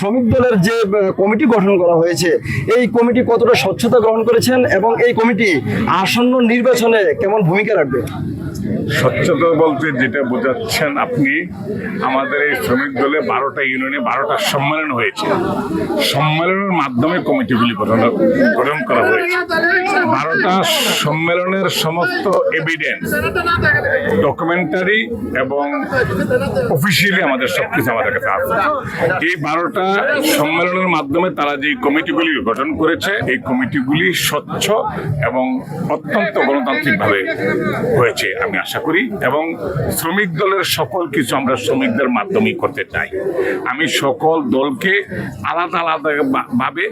শ্রমিক দলের যে কমিটি গঠন করা হয়েছে, এই কমিটি কতটা স্বচ্ছতা গ্রহণ করেছেন এবং এই কমিটি আসন্ন নির্বাচনে কেমন ভূমিকা রাখবে? স্বচ্ছতা বলতে যেটা বোঝাচ্ছেন আপনি, আমাদের এই শ্রমিক দলে বারোটা ইউনিয়নে বারোটা সম্মেলন হয়েছে। সম্মেলনের মাধ্যমে কমিটিগুলি গঠন গঠন করা হয়েছে। বারোটা সম্মেলনের সমস্ত এভিডেন্স ডকুমেন্টারি এবং অফিসিয়ালি আমাদের সবকিছু আমাদের কাছে আছে। এই বারোটা সম্মেলনের মাধ্যমে তারা যে কমিটিগুলি গঠন করেছে এই কমিটিগুলি স্বচ্ছ এবং অত্যন্ত গণতান্ত্রিকভাবে হয়েছে আমি আশা করি। এবং শ্রমিক দলের সকল কিছু আমরা শ্রমিকদের মাধ্যমেই করতে চাই। আমি সকল দলকে আলাদা আলাদা ভাবে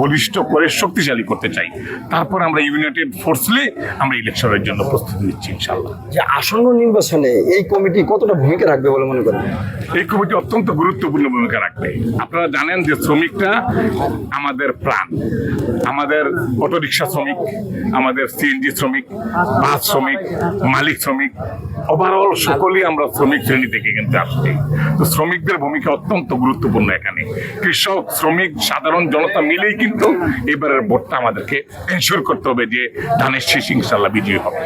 বলিষ্ঠ করে শক্তিশালী করতে চাই। তারপর আমরা ইউনাইটেড ফোর্সলি আমরা ইলেকশনের জন্য প্রস্তুতি নিচ্ছি ইনশাল্লাহ যে আসন্ন নির্বাচনে এই কমিটি কতটা ভূমিকা রাখবে বলে মনে করেন? এই কমিটি অত্যন্ত গুরুত্বপূর্ণ ভূমিকা রাখবে। আপনারা জানেন যে শ্রমিকরা আমাদের প্রাণ। আমাদের অটোরিকশা শ্রমিক, আমাদের সিএনজি শ্রমিক, বাস শ্রমিক, মালিক শ্রমিক ওভারঅল সকলেই আমরা শ্রমিক শ্রেণি থেকে কিন্তু আসছি। তো শ্রমিকদের ভূমিকা অত্যন্ত গুরুত্বপূর্ণ এখানে। কৃষক, শ্রমিক, সাধারণ জনতা মিলেই কিন্তু এবারের ভোটটা আমাদেরকে এনশিওর করতে হবে যে ধানের শীষ ইনশাল্লাহ বিজয়ী হবে।